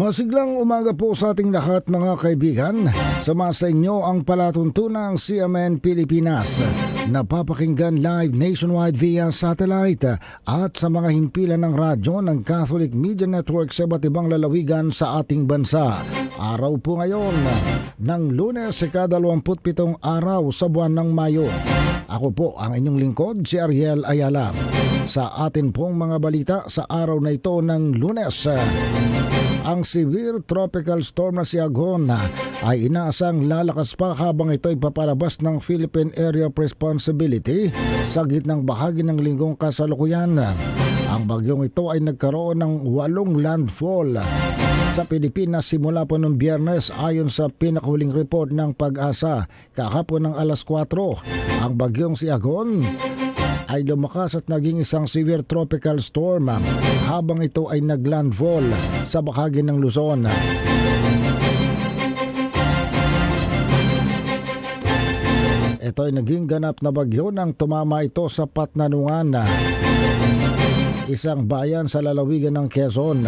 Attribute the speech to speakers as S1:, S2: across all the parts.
S1: Masiglang umaga po sa ating lahat mga kaibigan. Sama sa inyo ang palatuntunang CMN Pilipinas. Napapakinggan live nationwide via satellite at sa mga himpilan ng radyo ng Catholic Media Network sa iba't ibang lalawigan sa ating bansa. Araw po ngayon ng lunes sa kadalawamputpitong araw sa buwan ng Mayo. Ako po ang inyong lingkod, si Ariel Ayala. Sa atin pong mga balita sa araw na ito ng lunes, ang severe tropical storm na si Agon ay inaasang lalakas pa habang ito ay papalabas ng Philippine Area of Responsibility sa gitnang bahagi ng linggong kasalukuyan. Ang bagyong ito ay nagkaroon ng walong landfall sa Pilipinas simula po noong biyernes ayon sa pinakahuling report ng pag-asa kahapon ng alas 4. Ang bagyong si Agon ay lumakas at naging isang severe tropical storm habang ito ay naglandfall sa bahagi ng Luzon. Ito ay naging ganap na bagyo nang tumama ito sa Patnanungan, isang bayan sa lalawigan ng Quezon.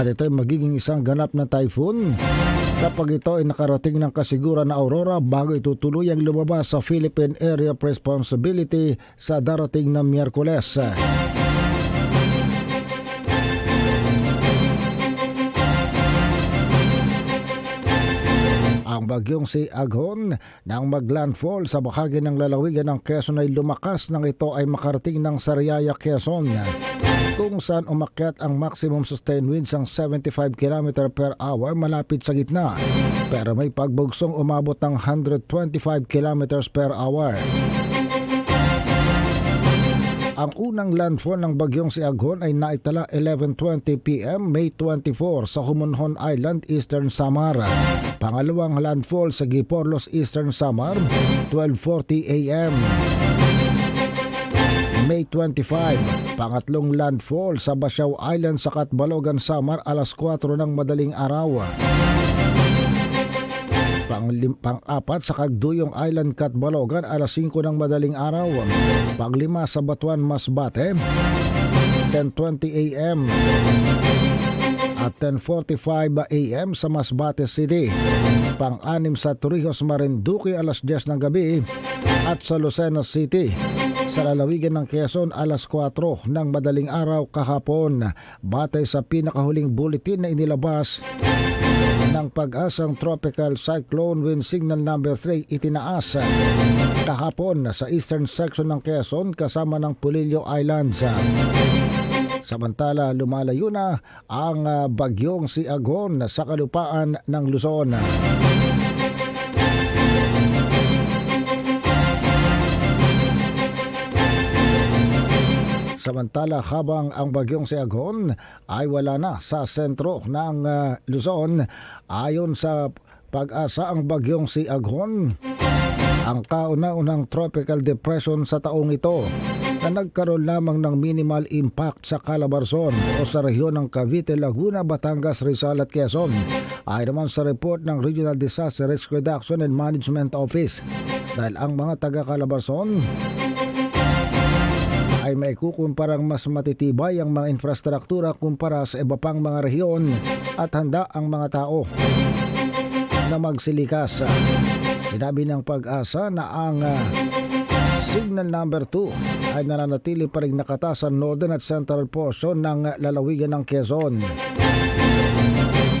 S1: At ito magiging isang ganap na typhoon kapag ito ay nakarating ng kasiguran na aurora bago ito tuluyang lumabas sa Philippine Area of Responsibility sa darating na Miyerkules. Ang bagyong si Agon nang maglandfall sa bahagi ng lalawigan ng Quezon ay lumakas nang ito ay makarating ng Sariaya, Quezon kung saan umakyat ang maximum sustained winds ang 75 km per hour malapit sa gitna pero may pagbugsong umabot ng 125 km per hour. Ang unang landfall ng bagyong si Agon ay naitala 11.20 p.m. May 24 sa Humonhon Island, Eastern Samar. Pangalawang landfall sa Giporlos, Eastern Samar, 12.40 a.m. May 25. Pangatlong landfall sa Basyaw Island sa Katbalogan, Samar, alas 4 ng madaling araw. Panglim, pang-apat sa Kagduyong Island, Katbalogan, alas 5 ng madaling araw. Panglima sa Batuan, Masbate, 10.20 a.m. At 10.45 a.m. sa Masbate City. Pang-anim sa Torrijos, Marinduque, alas 10 ng gabi. At sa Lucena City, sa lalawigan ng Quezon alas 4 ng madaling araw kahapon batay sa pinakahuling bulletin na inilabas ng pag-asang tropical cyclone wind signal number 3 itinaas kahapon sa eastern section ng Quezon kasama ng Pulillo Islands. Samantala lumalayo na ang ah, bagyong si Agon sa kalupaan ng Luzon. Samantala habang ang bagyong si Agon ay wala na sa sentro ng uh, Luzon ayon sa pag-asa ang bagyong si Agon ang kauna-unang tropical depression sa taong ito na nagkaroon lamang ng minimal impact sa Calabarzon o sa rehiyon ng Cavite, Laguna, Batangas, Rizal at Quezon. Ay naman sa report ng Regional Disaster Risk Reduction and Management Office dahil ang mga taga Calabarzon ay may kukumparang mas matitibay ang mga infrastruktura kumpara sa iba pang mga rehiyon at handa ang mga tao na magsilikas. Sinabi ng pag-asa na ang uh, signal number 2 ay nananatili pa rin nakata sa northern at central portion ng lalawigan ng Quezon.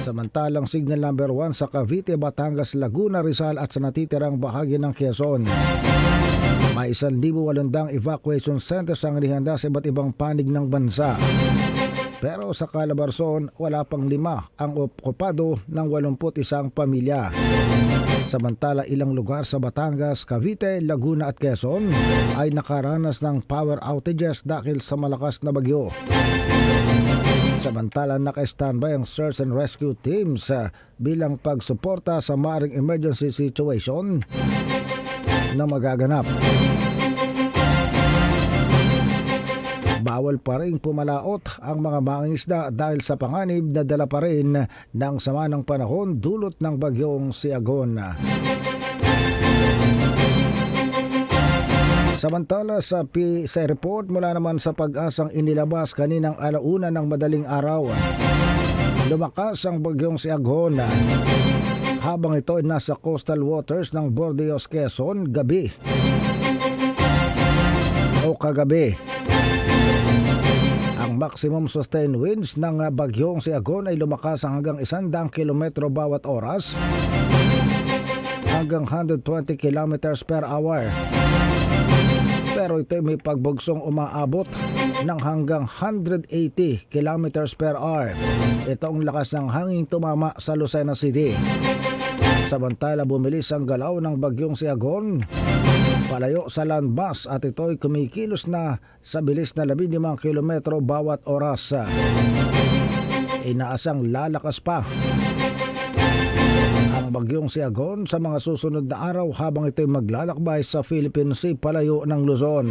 S1: Samantalang signal number 1 sa Cavite, Batangas, Laguna, Rizal at sa natitirang bahagi ng Quezon. May 1,800 evacuation centers ang nihanda sa iba't ibang panig ng bansa. Pero sa Calabarzon, wala pang lima ang okupado ng 81 pamilya. Samantala ilang lugar sa Batangas, Cavite, Laguna at Quezon ay nakaranas ng power outages dahil sa malakas na bagyo. Samantala naka-standby ang search and rescue teams uh, bilang pagsuporta sa maring emergency situation na magaganap. Bawal pa rin pumalaot ang mga mangingisda dahil sa panganib na dala pa rin ng sama ng panahon dulot ng bagyong si Agon. Samantala sa, P sa report mula naman sa pag-asang inilabas kaninang alauna ng madaling araw Lumakas ang bagyong si Agon habang ito ay nasa coastal waters ng Bordeaux, Quezon gabi o kagabi. Ang maximum sustained winds ng bagyong si Agon ay lumakas hanggang 100 kilometro bawat oras hanggang 120 kilometers per hour. Pero ito ay may pagbugsong umaabot ng hanggang 180 kilometers per hour. Ito ang lakas ng hangin tumama sa Lucena City. Samantala bumilis ang galaw ng bagyong si Agon palayo sa landmass at ito'y kumikilos na sa bilis na 15 kilometro bawat oras. Inaasang lalakas pa ang bagyong si sa mga susunod na araw habang ito'y maglalakbay sa Philippine Sea palayo ng Luzon.